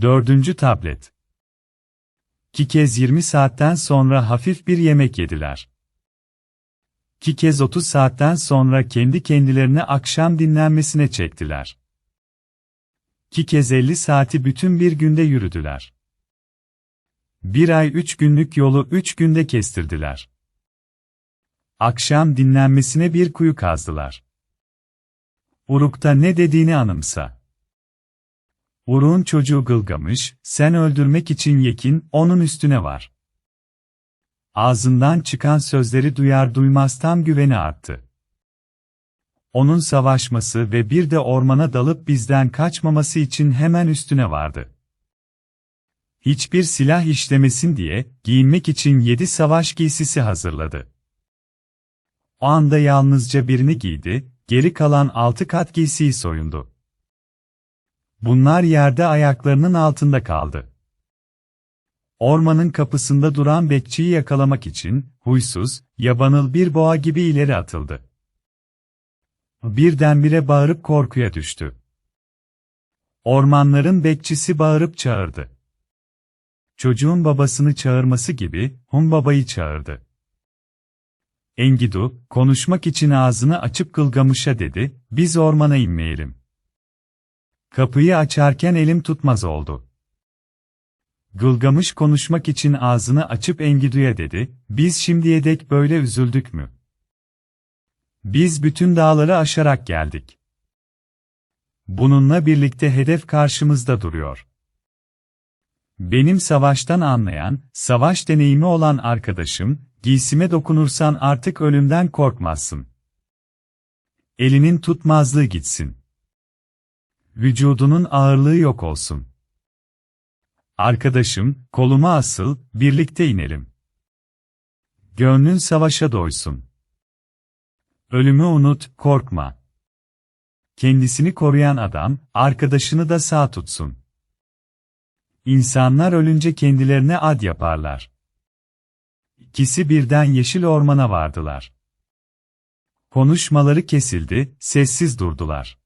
Dördüncü tablet. İki kez 20 saatten sonra hafif bir yemek yediler. İki kez 30 saatten sonra kendi kendilerine akşam dinlenmesine çektiler. İki kez 50 saati bütün bir günde yürüdüler. Bir ay üç günlük yolu üç günde kestirdiler. Akşam dinlenmesine bir kuyu kazdılar. Uruk'ta ne dediğini anımsa. Uruk'un çocuğu Gılgamış, sen öldürmek için yekin, onun üstüne var. Ağzından çıkan sözleri duyar duymaz tam güveni arttı. Onun savaşması ve bir de ormana dalıp bizden kaçmaması için hemen üstüne vardı. Hiçbir silah işlemesin diye, giyinmek için yedi savaş giysisi hazırladı. O anda yalnızca birini giydi, geri kalan altı kat giysiyi soyundu. Bunlar yerde ayaklarının altında kaldı. Ormanın kapısında duran bekçiyi yakalamak için, huysuz, yabanıl bir boğa gibi ileri atıldı. Birdenbire bağırıp korkuya düştü. Ormanların bekçisi bağırıp çağırdı. Çocuğun babasını çağırması gibi, Hun babayı çağırdı. Engidu, konuşmak için ağzını açıp Gılgamış'a dedi, biz ormana inmeyelim. Kapıyı açarken elim tutmaz oldu. Gılgamış konuşmak için ağzını açıp Engidu'ya dedi, biz şimdiye dek böyle üzüldük mü? Biz bütün dağları aşarak geldik. Bununla birlikte hedef karşımızda duruyor. Benim savaştan anlayan, savaş deneyimi olan arkadaşım, giysime dokunursan artık ölümden korkmazsın. Elinin tutmazlığı gitsin. Vücudunun ağırlığı yok olsun. Arkadaşım, koluma asıl, birlikte inelim. Gönlün savaşa doysun. Ölümü unut, korkma. Kendisini koruyan adam, arkadaşını da sağ tutsun. İnsanlar ölünce kendilerine ad yaparlar. İkisi birden yeşil ormana vardılar. Konuşmaları kesildi, sessiz durdular.